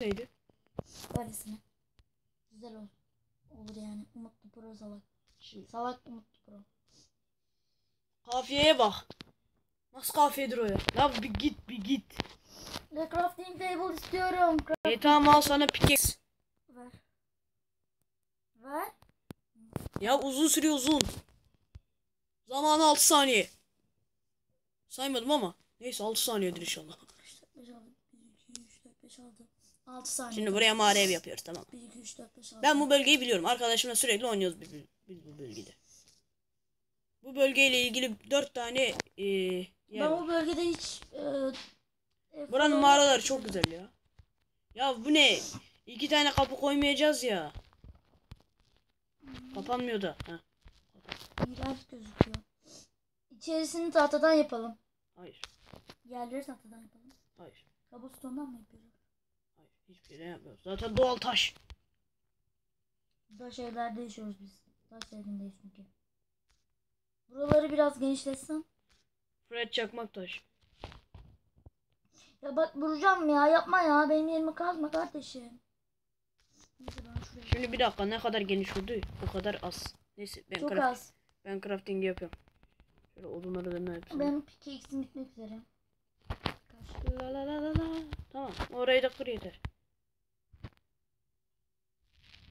neydi? Öylesine. Güzel olur. Olur yani. Umutlu Pro salak. Şimdi Salak Umutlu Pro. kafiyeye bak. Nasıl kafiyedir o ya? Ya bir git bir git. The crafting table istiyorum. Craft- E tamam al sana pickaxe. Ver. Ver. Ya uzun sürüyor uzun. Zamanı 6 saniye. Saymadım ama. Neyse 6 saniyedir inşallah. 5 aldım. 1, 2, 3, 4, 5 aldım. 6 saniye. Şimdi buraya mağara ev yapıyoruz tamam. 1, 2, 3, 4, 5 aldım. Ben bu bölgeyi biliyorum. Arkadaşımla sürekli oynuyoruz biz, biz bu bölgede. Bu bölgeyle ilgili 4 tane e, yer Ben var. bu bölgede hiç e, Buranın falan- mağaraları çok güzel ya. Ya bu ne? İki tane kapı koymayacağız ya. Kapanmıyor da. Heh. İğrenç gözüküyor. İçerisini tahtadan yapalım. Hayır. Yerleri tahtadan yapalım. Hayır. Cobblestone'dan mı yapıyoruz? Hiçbir şey yapmıyoruz. Zaten doğal taş. Taş evlerde yaşıyoruz biz. Taş evindeyiz çünkü. Buraları biraz genişletsem. Fred çakmak taş. Ya bak vuracağım ya yapma ya benim yerime kazma kardeşim. Şimdi bir dakika ne kadar geniş oldu? O kadar az. Neyse ben, Çok craft, az. ben crafting yapıyorum. Şöyle odunları da ne hepsini. Benim pickaxe'im bitmek üzere. La la la la la. Tamam. Orayı da kır yeter.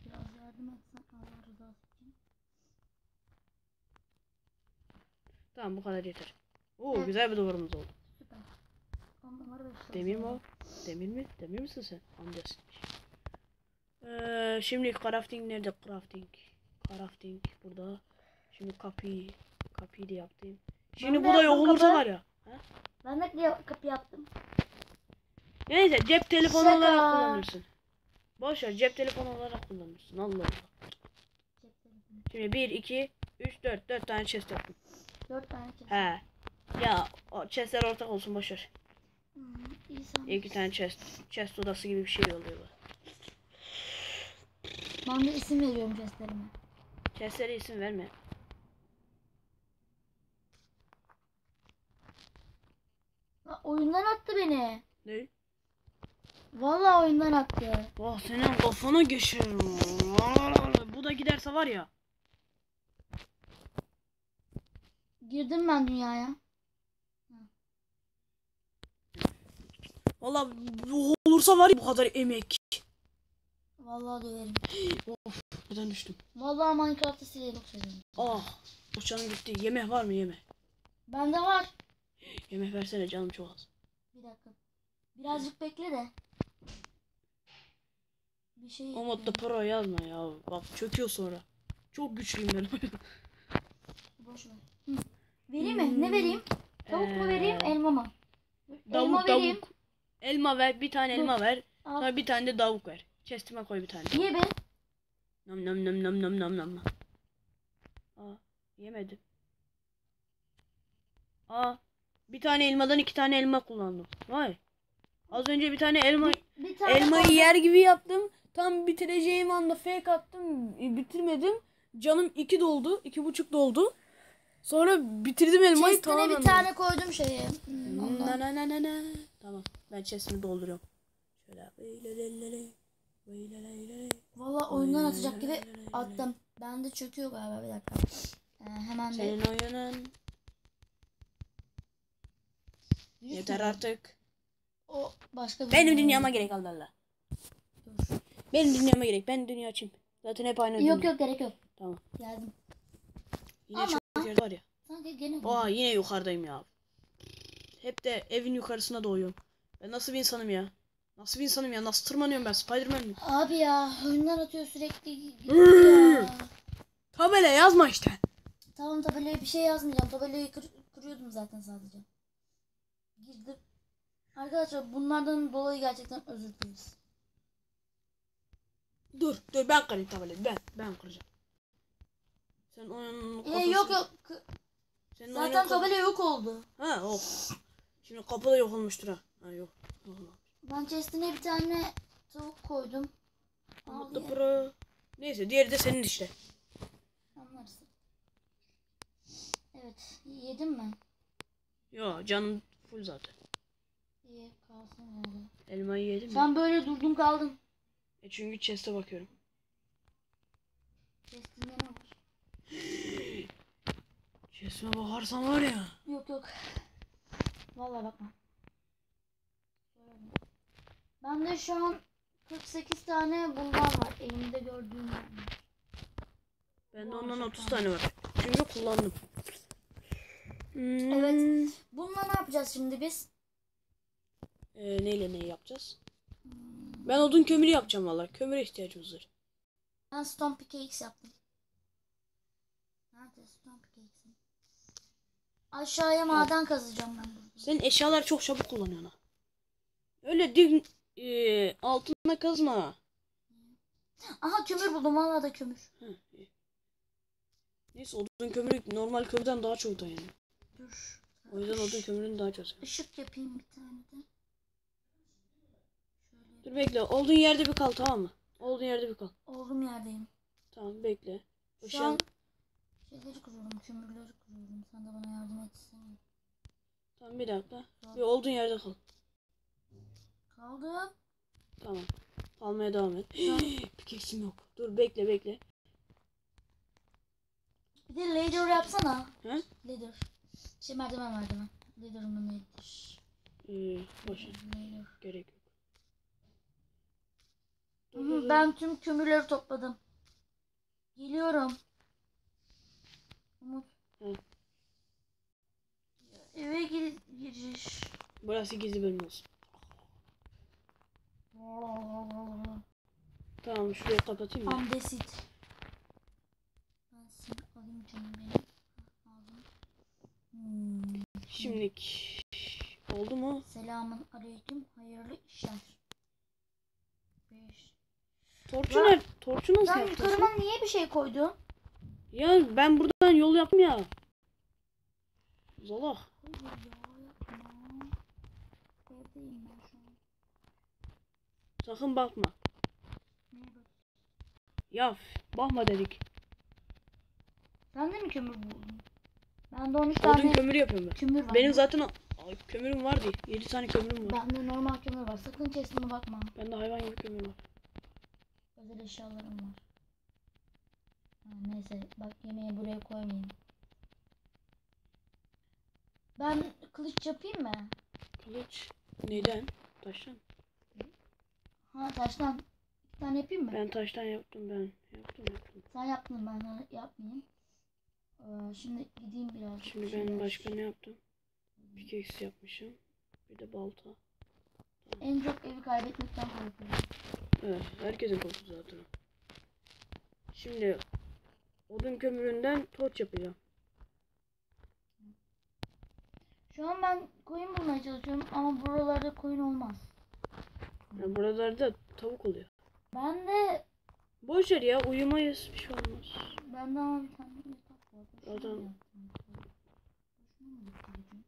Biraz yardım etsen Allah rızası için. Tamam bu kadar yeter. Oo Evet. güzel bir duvarımız oldu. Süper. Demir mi o? Demir mi? Demir misin sen? Amcasın. Ee, şimdi crafting nerede? Crafting. Crafting burada. Şimdi kapıyı. Kapıyı da yaptım. Şimdi de bu da yok olursa var ya. Ha? Ben de kapı yaptım. Neyse cep telefonu Şaka. olarak kullanırsın. Boş ver cep telefonu olarak kullanırsın. Allah Allah. Şimdi 1, 2, 3, 4. 4 tane chest yaptım. Dört tane chest. He. Ya o chestler ortak olsun boş ver. Hmm, iyi sana. İki tane chest. Chest odası gibi bir şey oluyor bu. Ben de isim veriyorum chestlerime. Chestlere isim verme. Ha, oyundan attı beni. Ne? Vallahi oyundan attı. Oh senin kafana geçirim. Bu da giderse var ya. Girdim ben dünyaya. Valla olursa var ya bu kadar emek. Vallahi döverim. Of buradan düştüm. Vallahi Minecraft'ı silerim çok seviyorum. Ah uçağım gitti. Yemek var mı yeme? Bende var. Yemek versene canım çok az. Bir dakika. Birazcık bekle de. Bir şey O modda pro yazma ya. Bak çöküyor sonra. Çok güçlüyüm ben. boş ver. Vereyim mi? Ne vereyim? Tavuk mu vereyim, Ee, elma mı? elma Davuk vereyim. davuk. Elma ver bir tane Dur. elma ver. Al. Sonra bir tane de davuk ver. Chestime koy bir tane. Ye be. Nam nam nam nam nam nam nam. Aa yemedim. Aa bir tane elmadan iki tane elma kullandım. Vay. Az önce bir tane elma Bir tane elmayı yer gibi yaptım. Tam bitireceğim anda fake attım. e, Bitirmedim. Canım iki doldu. iki buçuk doldu. Sonra bitirdim elmayı Chest'ine tamamen. bir tane koydum şeye. Hmm, ondan. Na na na na na. Tamam. Ben chest'imi dolduruyorum. Şöyle. Valla oyundan atacak gibi attım. Bende çöküyor galiba bir dakika. Ee, hemen bir Senin oyunun virüs yeter artık. O başka bir Benim dünyama gerek Allah Allah. Dur. Benim dünyama gerek. Ben dünya açayım. Zaten hep aynı Yok dünya. yok gerek yok. Tamam. Geldim. Yine Ama- çok yer var ya. Sanki gene Aa yine yukarıdayım ya. Hep de evin yukarısına doğuyorum. Ben nasıl bir insanım ya? Nasıl bir insanım ya? Nasıl tırmanıyorum ben? Spiderman miyim? Abi ya oyundan atıyor sürekli. Ya. Tabela yazma işte. Tamam tabelaya bir şey yazmayacağım. Tabelayı kır, kırıyordum zaten sadece. Girdim. Arkadaşlar bunlardan dolayı gerçekten özür dileriz. Dur dur ben kırayım tabelayı. Ben ben kıracağım. Sen oyunun Ee, kafası... yok yok. Kı- Senin Zaten tabela yok oldu. Ha of. Şimdi kapı da yok olmuştur ha. Ha yok. Ben chest'ine bir tane tavuk koydum. Mutlu. Pro. Neyse diğeri de senin işte. Anlarsın. Evet. Yedim mi? Yo canım full zaten. İyi kalsın öyle. Elmayı yedim mi? Sen böyle durdun kaldın. E çünkü chest'e bakıyorum. Testinde ne var? Chest'e bakarsan var ya. Yok yok. Vallahi bakma. Bende şu an 48 tane bulvar var. Elimde gördüğüm yani. Bende ondan çok 30 var. tane var. Çünkü kullandım. Hmm. Evet. Bununla ne yapacağız şimdi biz? Ee, neyle neyi yapacağız? Ben odun kömürü yapacağım valla. Kömüre ihtiyacımız var. Ben stone pickaxe yaptım. Nerede stone pickaxe'im? Aşağıya maden kazacağım ben. Senin eşyalar çok çabuk kullanıyorsun ha. Öyle dik e, altına kazma. Aha kömür buldum. Vallahi da kömür. Hı, iyi. Neyse odun kömürü normal kömürden daha çok dayanıyor. Dur. O yüzden odun kömürünü daha çok seviyorum. Işık yapayım bir tane de. Dur bekle. Olduğun yerde bir kal tamam mı? Olduğun yerde bir kal. Olduğum yerdeyim. Tamam bekle. Şu Işığın- an şeyleri kuruyorum. Kömürleri kuruyorum. Sen de bana yardım etsin. Tamam bir dakika. Bir olduğun yerde kal. Kaldım. Tamam. Kalmaya devam et. Bir kesim yok. Dur bekle bekle. Bir de ladder yapsana. He? Ladder. Şey merdiven merdiven. Ladder'ın nedir? Ee, boş ver. Ladder. Gerek yok. Dur, dur, dur. Ben tüm kömürleri topladım. Geliyorum. Hı. Eve gir giriş. Burası gizli bölüm olsun. Tamam şurayı kapatayım mı? Andesit. Ben seni alayım canım benim. Aldım. Hmm. Şimdilik oldu mu? Selamun aleyküm. Hayırlı işler. Beş. Torçu ne? Torçu nasıl Sen yaptın? yukarıma niye bir şey koydun? Ya ben buradan yol yaptım ya. Zalak. Ben. Sakın bakma. Ya bakma dedik. Sen de mi kömür buldun? Bende 13 Odun tane kömürü yapıyorum ben. kömür var. Benim zaten Ay, kömürüm vardı. 7 tane kömürüm var. Bende normal kömür var. Sakın chestime bakma. Bende hayvan gibi kömür var. Özel eşyalarım var. Neyse bak yemeği buraya koymayayım. Ben kılıç yapayım mı? Kılıç. Neyden? Taştan. Ha taştan bir tane yapayım mı? Ben taştan yaptım ben. Yaptım yaptım. Sen yaptın ben yapmayayım. Ee, şimdi gideyim biraz. Şimdi ben başka ne yaptım? Pickaxe yapmışım. Bir de balta. En çok evi kaybetmekten korkuyorum. Evet, herkesin korkusu zaten. Şimdi odun kömüründen torç yapacağım. Şu an ben koyun bulmaya çalışıyorum ama buralarda koyun olmaz. Yani buralarda tavuk oluyor. Ben de Boş ver ya uyumayız bir şey olmaz. bende ama bir tane yatak var. Şunu Zaten- mu yaptım? Şunu mu yaptım?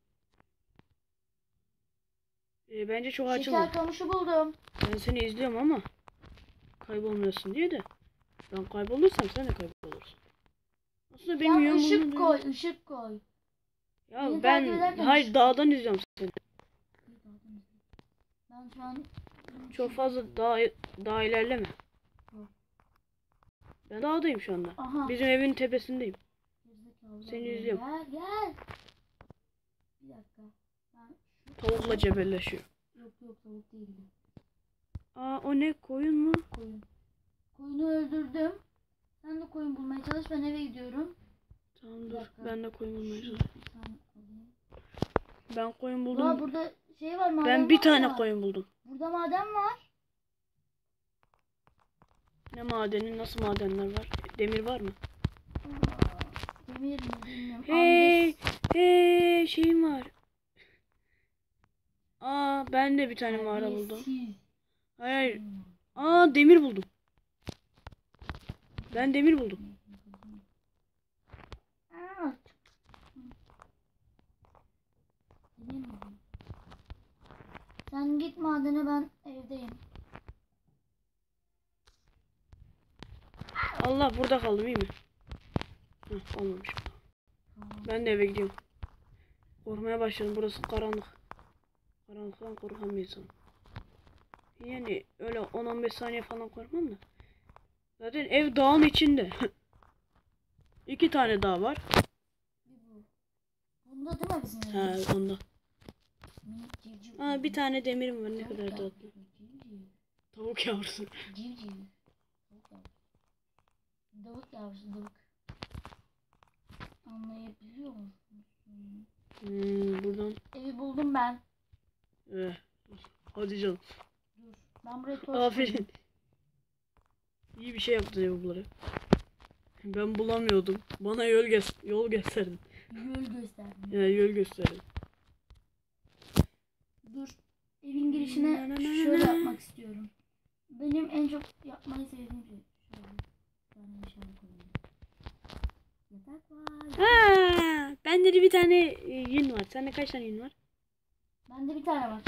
Ee, bence çok açılma. Şeker kamışı buldum. Ben seni izliyorum ama kaybolmuyorsun diye de. Ben kaybolursam sen de kaybolursun. Benim Sen yönüm ışık koy, değil. ışık koy. Ya Beni ben hayır ışık- dağdan izliyorum seni. Ben şu an Çok fazla dağ, dağ ilerleme. Ben dağdayım şu anda. Aha. Bizim evin tepesindeyim. Seni izliyorum. Gel gel. Bir dakika. Ben şu... Tavukla cebelleşiyor. Yok yok tavuk değildi. Aa o ne koyun mu? Koyun. Koyunu öldürdüm. Sen de koyun bulmaya çalış. Ben eve gidiyorum. Tamam dur dakika. ben de koyun bulmaya çalışıyorum. Ben koyun Aa, buldum. burada şey var maden Ben bir var tane ya. koyun buldum. Burada maden var. Ne madeni nasıl madenler var? Demir var mı? Aa, demir mi bilmiyorum. Hey Andes. hey şeyim var. Aa ben de bir tane mağara buldum. Hayır. Aa demir buldum. Ben demir buldum. Sen git madene ben evdeyim. Allah burada kaldım iyi mi? Heh, olmamış. Ben de eve gidiyorum. Korkmaya başladım. Burası karanlık. Karanlıktan korkan bir insan. Yani öyle 10-15 saniye falan korkmam da. Zaten ev dağın içinde. İki tane dağ var. Bunda değil mi bizim Ha evimiz? onda. Civciv. Aa bir tane demirim var ne Tavuk kadar yavrusu, tatlı. Civciv. Tavuk yavrusu. Civciv. Tavuk yavrusu. Davuk yavrusu davuk. Anlayabiliyor musun? Hmm, buradan. Evi buldum ben. Eh. Hadi canım. Dur. Ben buraya Aferin. İyi bir şey yaptın ya bunları. Ben bulamıyordum. Bana yol göz yol gösterdin. Yol gösterdim. Ya yol gösterdin. Dur. Evin girişine şöyle yapmak istiyorum. Benim en çok yapmayı sevdiğim şey. Yatak var. Ha, bende de bir tane e, yün var. Sende kaç tane yün var? Bende bir tane var.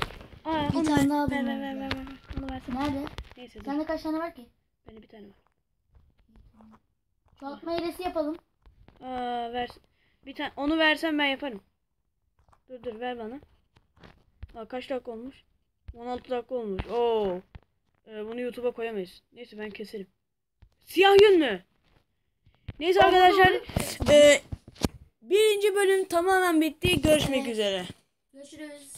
Aa, Bir tane daha ver, ver, bulmam ver, ver, lazım. ver, ver. Onu versene. Nerede? Neyse. Sende kaç tane var ki? Bende bir tane var. Çoğaltma hilesi yapalım. Aa, ver. Bir tane onu versen ben yaparım. Dur dur ver bana. Aa, kaç dakika olmuş? 16 dakika olmuş. Oo. Ee, bunu YouTube'a koyamayız. Neyse ben keserim. Siyah yün mü? Neyse arkadaşlar. e, birinci bölüm tamamen bitti. Görüşmek Evet. üzere. Görüşürüz.